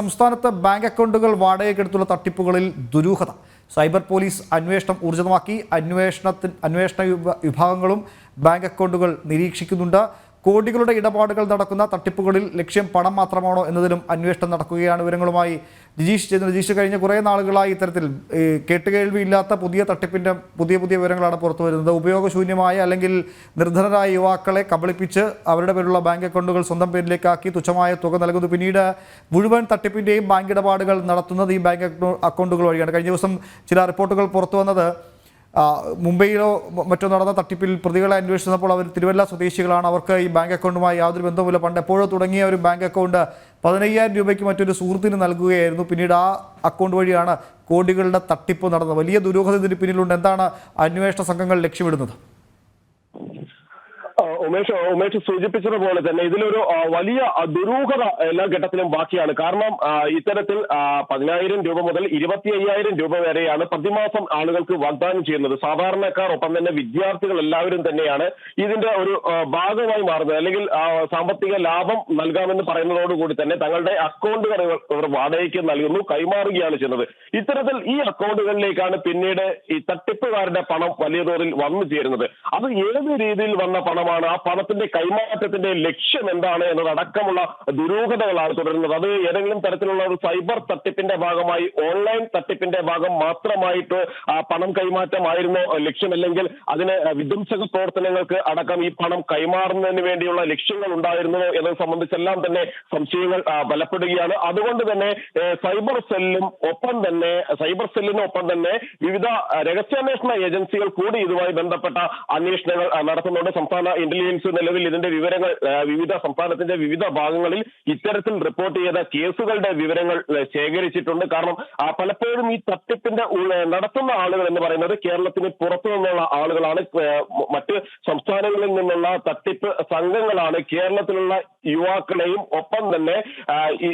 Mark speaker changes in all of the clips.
Speaker 1: സംസ്ഥാനത്ത് ബാങ്ക് അക്കൗണ്ടുകൾ വാടകയ്ക്കെടുത്തുള്ള തട്ടിപ്പുകളിൽ ദുരൂഹത. സൈബർ പോലീസ് അന്വേഷണം ഊർജിതമാക്കി അന്വേഷണത്തിന് അന്വേഷണ വിഭാഗങ്ങളും ബാങ്ക് അക്കൗണ്ടുകൾ നിരീക്ഷിക്കുന്നുണ്ട്. കോടികളുടെ ഇടപാടുകൾ നടക്കുന്ന തട്ടിപ്പുകളിൽ ലക്ഷ്യം പണം മാത്രമാണോ എന്നതിലും അന്വേഷണം നടക്കുകയാണ് വിവരങ്ങളുമായി. ജിജീഷ് ചെന്ന് ജിജീഷ് കഴിഞ്ഞ കുറേ നാളുകളായി ഇത്തരത്തിൽ കേട്ടുകേൾവിയില്ലാത്ത പുതിയ തട്ടിപ്പിന്റെ പുതിയ പുതിയ വിവരങ്ങളാണ് പുറത്തു വരുന്നത്. ഉപയോഗശൂന്യമായ അല്ലെങ്കിൽ നിർധനരായ യുവാക്കളെ കബളിപ്പിച്ച് അവരുടെ പേരിലുള്ള ബാങ്ക് അക്കൗണ്ടുകൾ സ്വന്തം പേരിലേക്കാക്കി തുച്ഛമായ തുക നൽകുന്നു. പിന്നീട് മുഴുവൻ തട്ടിപ്പിന്റെയും ബാങ്ക് ഇടപാടുകൾ നടത്തുന്നത് ഈ ബാങ്ക് അക്കൗ- അക്കൗണ്ടുകൾ വഴിയാണ്. കഴിഞ്ഞ ദിവസം ചില റിപ്പോർട്ടുകൾ പുറത്തു വന്നത് മുംബൈയിലോ മറ്റോ നടന്ന തട്ടിപ്പിൽ പ്രതികളെ അന്വേഷിച്ചപ്പോൾ അവർ തിരുവല്ല സ്വദേശികളാണ്. അവർക്ക് ഈ ബാങ്ക് അക്കൗണ്ടുമായി യാതൊരു ബന്ധവുമില്ല. പണ്ട് എപ്പോഴോ തുടങ്ങിയ ഒരു ബാങ്ക് അക്കൗണ്ട് പതിനയ്യായിരം രൂപയ്ക്ക് മറ്റൊരു സുഹൃത്തിന് നൽകുകയായിരുന്നു. പിന്നീട് ആ അക്കൗണ്ട് വഴിയാണ് കോടികളുടെ തട്ടിപ്പ് നടന്നത്. വലിയ ദുരൂഹത ഇതിന് പിന്നിലുണ്ട്. എന്താണ് അന്വേഷണ സംഘങ്ങൾ ലക്ഷ്യമിടുന്നത്?
Speaker 2: ഉമേഷ് ഉമേഷ് സൂചിപ്പിച്ചതുപോലെ തന്നെ ഇതിലൊരു വലിയ ദുരൂഹത എല്ലാ ഘട്ടത്തിലും ബാക്കിയാണ്. കാരണം ഇത്തരത്തിൽ പതിനായിരം രൂപ മുതൽ ഇരുപത്തി അയ്യായിരം രൂപ വരെയാണ് പ്രതിമാസം ആളുകൾക്ക് വാഗ്ദാനം ചെയ്യുന്നത്. സാധാരണക്കാർ ഒപ്പം തന്നെ വിദ്യാർത്ഥികൾ എല്ലാവരും തന്നെയാണ് ഇതിന്റെ ഒരു ഭാഗമായി മാറുന്നത്. അല്ലെങ്കിൽ സാമ്പത്തിക ലാഭം നൽകാമെന്ന് പറയുന്നതോടുകൂടി തന്നെ തങ്ങളുടെ അക്കൗണ്ടുകൾ ഇവർ വാടകയ്ക്ക് നൽകുന്നു കൈമാറുകയാണ് ചെയ്യുന്നത്. ഇത്തരത്തിൽ ഈ അക്കൗണ്ടുകളിലേക്കാണ് പിന്നീട് ഈ തട്ടിപ്പുകാരുടെ പണം വലിയ തോതിൽ വന്നു ചേരുന്നത്. അത് ഏത് രീതിയിൽ വന്ന പണമാണ് ആ പണത്തിന്റെ കൈമാറ്റത്തിന്റെ ലക്ഷ്യം എന്താണ് എന്നതടക്കമുള്ള ദുരൂഹതകളാണ് തുടരുന്നത്. അത് ഏതെങ്കിലും തരത്തിലുള്ള ഒരു സൈബർ തട്ടിപ്പിന്റെ ഭാഗമായി ഓൺലൈൻ തട്ടിപ്പിന്റെ ഭാഗം മാത്രമായിട്ട് ആ പണം കൈമാറ്റമായിരുന്നു ലക്ഷ്യമല്ലെങ്കിൽ അതിന് വിധ്വംസക പ്രവർത്തനങ്ങൾക്ക് അടക്കം ഈ പണം കൈമാറുന്നതിന് വേണ്ടിയുള്ള ലക്ഷ്യങ്ങൾ ഉണ്ടായിരുന്നോ എന്നത് സംബന്ധിച്ചെല്ലാം തന്നെ സംശയങ്ങൾ ബലപ്പെടുകയാണ്. അതുകൊണ്ട് തന്നെ സൈബർ സെല്ലും ഒപ്പം തന്നെ സൈബർ സെല്ലിനൊപ്പം തന്നെ വിവിധ രഹസ്യാന്വേഷണ ഏജൻസികൾ കൂടി ഇതുമായി ബന്ധപ്പെട്ട അന്വേഷണങ്ങൾ നടത്തുന്നുണ്ട്. സംസ്ഥാന നിലവിൽ ഇതിന്റെ വിവരങ്ങൾ വിവിധ സംസ്ഥാനത്തിന്റെ വിവിധ ഭാഗങ്ങളിൽ ഇത്തരത്തിൽ റിപ്പോർട്ട് ചെയ്ത കേസുകളുടെ വിവരങ്ങൾ ശേഖരിച്ചിട്ടുണ്ട്. കാരണം പലപ്പോഴും ഈ തട്ടിപ്പിന്റെ നടത്തുന്ന ആളുകൾ എന്ന് പറയുന്നത് കേരളത്തിന് പുറത്തു നിന്നുള്ള ആളുകളാണ്. മറ്റ് സംസ്ഥാനങ്ങളിൽ നിന്നുള്ള തട്ടിപ്പ് സംഘങ്ങളാണ്. കേരളത്തിലുള്ള യുവാക്കളെയും ഒപ്പം തന്നെ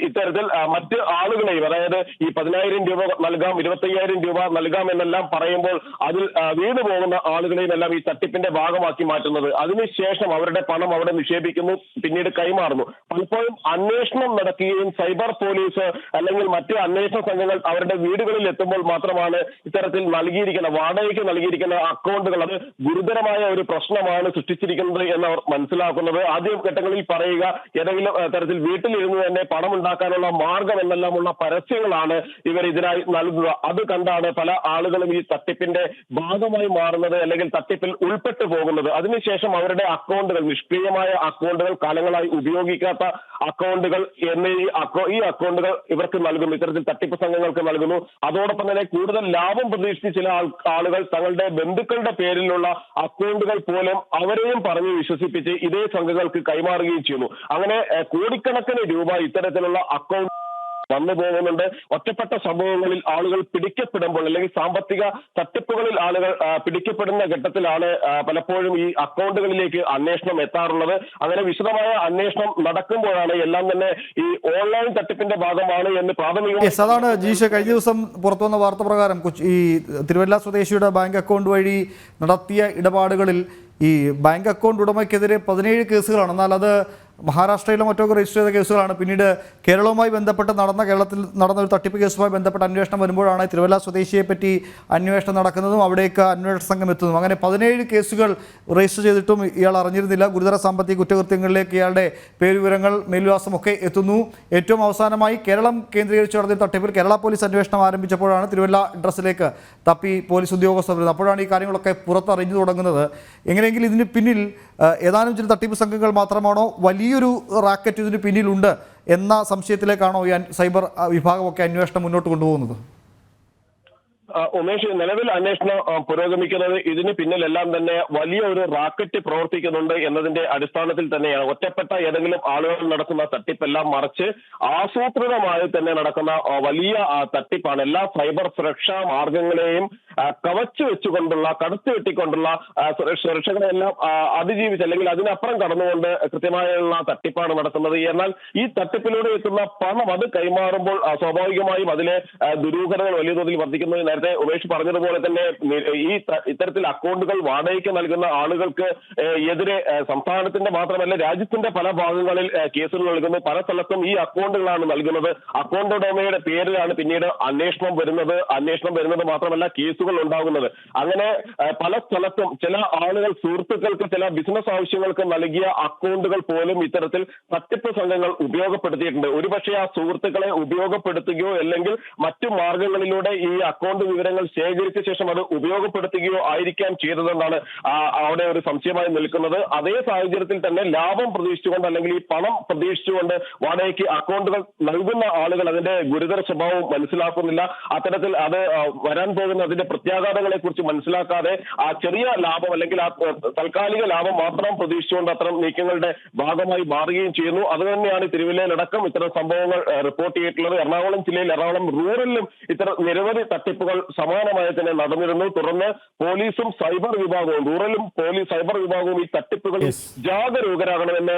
Speaker 2: ഇത്തരത്തിൽ മറ്റ് ആളുകളെയും അതായത് ഈ പതിനായിരം രൂപ നൽകാം ഇരുപത്തയ്യായിരം രൂപ നൽകാം എന്നെല്ലാം പറയുമ്പോൾ അതിൽ വീണു പോകുന്ന ആളുകളെയും എല്ലാം ഈ തട്ടിപ്പിന്റെ ഭാഗമാക്കി മാറ്റുന്നത്. അതിനുശേഷം അവരുടെ പണം അവിടെ നിക്ഷേപിക്കുന്നു പിന്നീട് കൈമാറുന്നു. പലപ്പോഴും അന്വേഷണം നടക്കുകയും സൈബർ പോലീസ് അല്ലെങ്കിൽ മറ്റ് അന്വേഷണ സംഘങ്ങൾ അവരുടെ വീടുകളിൽ എത്തുമ്പോൾ മാത്രമാണ് ഇത്തരത്തിൽ നൽകിയിരിക്കുന്ന വാടകയ്ക്ക് നൽകിയിരിക്കുന്ന അക്കൗണ്ടുകൾ. അത് ഗുരുതരമായ ഒരു പ്രശ്നമാണ് സൃഷ്ടിച്ചിരിക്കുന്നത് എന്ന് അവർ മനസ്സിലാക്കുന്നത്. ആദ്യ ഘട്ടങ്ങളിൽ പറയുക ഏതെങ്കിലും തരത്തിൽ വീട്ടിലിരുന്ന് തന്നെ പണം ഉണ്ടാക്കാനുള്ള മാർഗം എന്നെല്ലാമുള്ള പരസ്യങ്ങളാണ് ഇവർ ഇതിനായി നൽകുക. അത് കണ്ടാണ് പല ആളുകളും ഈ തട്ടിപ്പിന്റെ ഭാഗമായി മാറുന്നത് അല്ലെങ്കിൽ തട്ടിപ്പിൽ ഉൾപ്പെട്ടു പോകുന്നത്. അതിനുശേഷം അവരുടെ അക്കൗണ്ടുകൾ നിഷ്ക്രിയമായ അക്കൗണ്ടുകൾ കാലങ്ങളായി ഉപയോഗിക്കാത്ത അക്കൗണ്ടുകൾ എന്നീ അക്കൗ ഈ അക്കൗണ്ടുകൾ ഇവർക്ക് നൽകുന്നു. ഇത്തരത്തിൽ തട്ടിപ്പ് സംഘങ്ങൾക്ക് നൽകുന്നു. അതോടൊപ്പം തന്നെ കൂടുതൽ ലാഭം പ്രതീക്ഷിച്ച് ചില ആളുകൾ തങ്ങളുടെ ബന്ധുക്കളുടെ പേരിലുള്ള അക്കൗണ്ടുകൾ പോലും അവരെയും പറഞ്ഞ് വിശ്വസിപ്പിച്ച് ഇതേ സംഘങ്ങൾക്ക് കൈമാറുകയും ചെയ്യുന്നു. അങ്ങനെ കോടിക്കണക്കിന് രൂപ ഇത്തരത്തിലുള്ള അക്കൗണ്ട് വന്നു പോകുന്നുണ്ട്. ഒറ്റപ്പെട്ട സംഭവങ്ങളിൽ ആളുകൾ പിടിക്കപ്പെടുമ്പോൾ അല്ലെങ്കിൽ സാമ്പത്തിക തട്ടിപ്പുകളിൽ ആളുകൾ പിടിക്കപ്പെടുന്ന ഘട്ടത്തിലാണ് പലപ്പോഴും ഈ അക്കൗണ്ടുകളിലേക്ക് അന്വേഷണം എത്താറുള്ളത്. അങ്ങനെ വിശദമായ അന്വേഷണം നടക്കുമ്പോഴാണ് എല്ലാം തന്നെ ഈ ഓൺലൈൻ തട്ടിപ്പിന്റെ ഭാഗമാണ് എന്ന് പ്രാഥമിക
Speaker 1: അതാണ് ജീഷ. കഴിഞ്ഞ ദിവസം പുറത്തു വന്ന വാർത്ത പ്രകാരം ഈ തിരുവല്ല സ്വദേശിയുടെ ബാങ്ക് അക്കൗണ്ട് വഴി നടത്തിയ ഇടപാടുകളിൽ ഈ ബാങ്ക് അക്കൗണ്ട് ഉടമയ്ക്കെതിരെ പതിനേഴ് കേസുകളാണ്. എന്നാൽ അത് മഹാരാഷ്ട്രയിലോ മറ്റൊക്കെ രജിസ്റ്റർ ചെയ്ത കേസുകളാണ്. പിന്നീട് കേരളവുമായി ബന്ധപ്പെട്ട് നടന്ന കേരളത്തിൽ നടന്ന ഒരു തട്ടിപ്പ് കേസുമായി ബന്ധപ്പെട്ട അന്വേഷണം വരുമ്പോഴാണ് തിരുവല്ല സ്വദേശിയെ പറ്റി അന്വേഷണം നടക്കുന്നതും അവിടേക്ക് അന്വേഷണ സംഘം എത്തുന്നതും. അങ്ങനെ പതിനേഴ് കേസുകൾ രജിസ്റ്റർ ചെയ്തിട്ടും ഇയാൾ അറിഞ്ഞിരുന്നില്ല. ഗുരുതര സാമ്പത്തിക കുറ്റകൃത്യങ്ങളിലേക്ക് ഇയാളുടെ പേരുവിവരങ്ങൾ മേൽവിലാസം ഒക്കെ എത്തുന്നു. ഏറ്റവും അവസാനമായി കേരളം കേന്ദ്രീകരിച്ച് നടത്തിയ തട്ടിപ്പിൽ കേരള പോലീസ് അന്വേഷണം ആരംഭിച്ചപ്പോഴാണ് തിരുവല്ല അഡ്രസ്സിലേക്ക് തപ്പി പോലീസ് ഉദ്യോഗസ്ഥർ വരുന്നത്. അപ്പോഴാണ് ഈ കാര്യങ്ങളൊക്കെ പുറത്തറിഞ്ഞു തുടങ്ങുന്നത്. എങ്ങനെയെങ്കിലും ഇതിന് പിന്നിൽ ഏതാനും ചില തട്ടിപ്പ് സംഘങ്ങൾ മാത്രമാണോ? വലിയൊരു റാക്കറ്റ് ഇതിന് പിന്നിലുണ്ട് എന്ന സംശയത്തിലേക്കാണോ ഈ സൈബർ വിഭാഗമൊക്കെ അന്വേഷണം മുന്നോട്ട് കൊണ്ടുപോകുന്നത്?
Speaker 2: ഉമേഷ് നിലവിൽ അന്വേഷണം പുരോഗമിക്കുന്നത് ഇതിന് പിന്നിലെല്ലാം തന്നെ വലിയ ഒരു റാക്കറ്റ് പ്രവർത്തിക്കുന്നുണ്ട് എന്നതിന്റെ അടിസ്ഥാനത്തിൽ തന്നെയാണ്. ഒറ്റപ്പെട്ട ഏതെങ്കിലും ആളുകൾ നടത്തുന്ന തട്ടിപ്പെല്ലാം മറിച്ച് ആസൂത്രിതമായി തന്നെ നടക്കുന്ന വലിയ തട്ടിപ്പാണ്. എല്ലാ സൈബർ സുരക്ഷാ മാർഗങ്ങളെയും കവച്ചു വെച്ചുകൊണ്ടുള്ള കടത്തി വെട്ടിക്കൊണ്ടുള്ള സുരക്ഷ- സുരക്ഷകളെല്ലാം അതിജീവിച്ച് അല്ലെങ്കിൽ അതിനപ്പുറം കടന്നുകൊണ്ട് കൃത്യമായുള്ള തട്ടിപ്പാണ് നടത്തുന്നത് എന്നാൽ ഈ തട്ടിപ്പിലൂടെ എത്തുന്ന പണം അത് കൈമാറുമ്പോൾ സ്വാഭാവികമായും അതിലെ ദുരൂഹതകൾ വലിയ തോതിൽ വർദ്ധിക്കുന്നത് നേരത്തെ ഉപേഷ് പറഞ്ഞതുപോലെ തന്നെ ഈ ഇത്തരത്തിൽ അക്കൗണ്ടുകൾ വാടകയ്ക്ക് നൽകുന്ന ആളുകൾക്ക് എതിരെ സംസ്ഥാനത്തിന്റെ മാത്രമല്ല രാജ്യത്തിന്റെ പല ഭാഗങ്ങളിൽ കേസുകൾ നൽകുന്നു. പല സ്ഥലത്തും ഈ അക്കൗണ്ടുകളാണ് നൽകുന്നത്. അക്കൗണ്ട് ഉടമയുടെ പേരിലാണ് പിന്നീട് അന്വേഷണം വരുന്നത്. അന്വേഷണം വരുന്നത് മാത്രമല്ല കേസുകൾ ഉണ്ടാകുന്നത്. അങ്ങനെ പല സ്ഥലത്തും ചില ആളുകൾ സുഹൃത്തുക്കൾക്ക് ചില ബിസിനസ് ആവശ്യങ്ങൾക്ക് നൽകിയ അക്കൗണ്ടുകൾ പോലും ഇത്തരത്തിൽ തട്ടിപ്പ് സംഘങ്ങൾ ഉപയോഗപ്പെടുത്തിയിട്ടുണ്ട്. ഒരുപക്ഷെ ആ സുഹൃത്തുക്കളെ ഉപയോഗപ്പെടുത്തുകയോ അല്ലെങ്കിൽ മറ്റു മാർഗങ്ങളിലൂടെ ഈ അക്കൗണ്ട് വിവരങ്ങൾ ശേഖരിച്ച ശേഷം അത് ഉപയോഗപ്പെടുത്തുകയോ ആയിരിക്കാം ചെയ്തതെന്നാണ് അവിടെ ഒരു സംശയമായി നിൽക്കുന്നത്. അതേ സാഹചര്യത്തിൽ തന്നെ ലാഭം പ്രതീക്ഷിച്ചുകൊണ്ട് അല്ലെങ്കിൽ ഈ പണം പ്രതീക്ഷിച്ചുകൊണ്ട് വാടകയ്ക്ക് അക്കൗണ്ടുകൾ നൽകുന്ന ആളുകൾ അതിന്റെ ഗുരുതര സ്വഭാവം മനസ്സിലാക്കുന്നില്ല. അത്തരത്തിൽ അത് വരാൻ പോകുന്ന അതിന്റെ പ്രത്യാഘാതങ്ങളെ കുറിച്ച് മനസ്സിലാക്കാതെ ആ ചെറിയ ലാഭം അല്ലെങ്കിൽ ആ, താൽക്കാലിക ലാഭം മാത്രം പ്രതീക്ഷിച്ചുകൊണ്ട് അത്തരം നീക്കങ്ങളുടെ ഭാഗമായി മാറുകയും ചെയ്യുന്നു. അത് തന്നെയാണ് തിരുവല്ലയിലടക്കം ഇത്തരം സംഭവങ്ങൾ റിപ്പോർട്ട് ചെയ്തിട്ടുള്ളത്. എറണാകുളം ജില്ലയിൽ എറണാകുളം റൂറലിലും ഇത്തരം നിരവധി തട്ടിപ്പുകൾ സമാനമായി തന്നെ നടന്നിരുന്നു. തുടർന്ന് പോലീസും സൈബർ വിഭാഗവും റൂറലും പോലീസ് സൈബർ വിഭാഗവും ഈ തട്ടിപ്പുകളിൽ. ജാഗരൂകരാകണമെന്ന്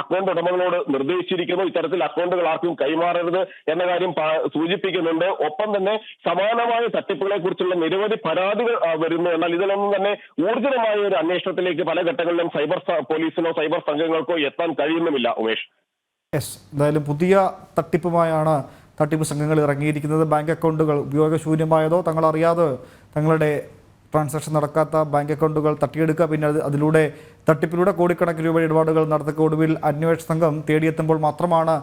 Speaker 2: അക്കൗണ്ട് ഉടമകളോട് നിർദ്ദേശിച്ചിരിക്കുന്നു. ഇത്തരത്തിൽ അക്കൗണ്ടുകൾ ആർക്കും കൈമാറരുത് എന്ന കാര്യം സൂചിപ്പിക്കുന്നുണ്ട്. ഒപ്പം തന്നെ സമാനമായ തട്ടിപ്പുകളെ കുറിച്ചുള്ള നിരവധി പരാതികൾ വരുന്നു. എന്നാൽ ഇതിലൊന്നും തന്നെ ഊർജിതമായ ഒരു അന്വേഷണത്തിലേക്ക് പല ഘട്ടങ്ങളിലും സൈബർ പോലീസിനോ സൈബർ സംഘങ്ങൾക്കോ എത്താൻ കഴിയുന്നുമില്ല ഉമേഷ്.
Speaker 1: എന്തായാലും പുതിയ തട്ടിപ്പുമായാണ് തട്ടിപ്പ് സംഘങ്ങൾ ഇറങ്ങിയിരിക്കുന്നത് ബാങ്ക് അക്കൗണ്ടുകൾ ഉപയോഗശൂന്യമായതോ തങ്ങൾ അറിയാതെ തങ്ങളുടെ ട്രാൻസാക്ഷൻ നടക്കാത്ത ബാങ്ക് അക്കൗണ്ടുകൾ തട്ടിയെടുക്കുക. പിന്നെ അത് അതിലൂടെ തട്ടിപ്പിലൂടെ കോടിക്കണക്കിന് രൂപ ഇടപാടുകൾ നടത്തുക ഒടുവിൽ അന്വേഷണ സംഘം തേടിയെത്തുമ്പോൾ മാത്രമാണ്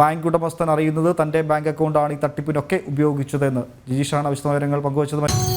Speaker 1: ബാങ്ക് ഉടമസ്ഥൻ അറിയുന്നത് തന്റെ ബാങ്ക് അക്കൗണ്ടാണ് ഈ തട്ടിപ്പിനൊക്കെ ഉപയോഗിച്ചതെന്ന്. ജിജീഷാണ് വിശദവിവരങ്ങൾ പങ്കുവച്ചത്.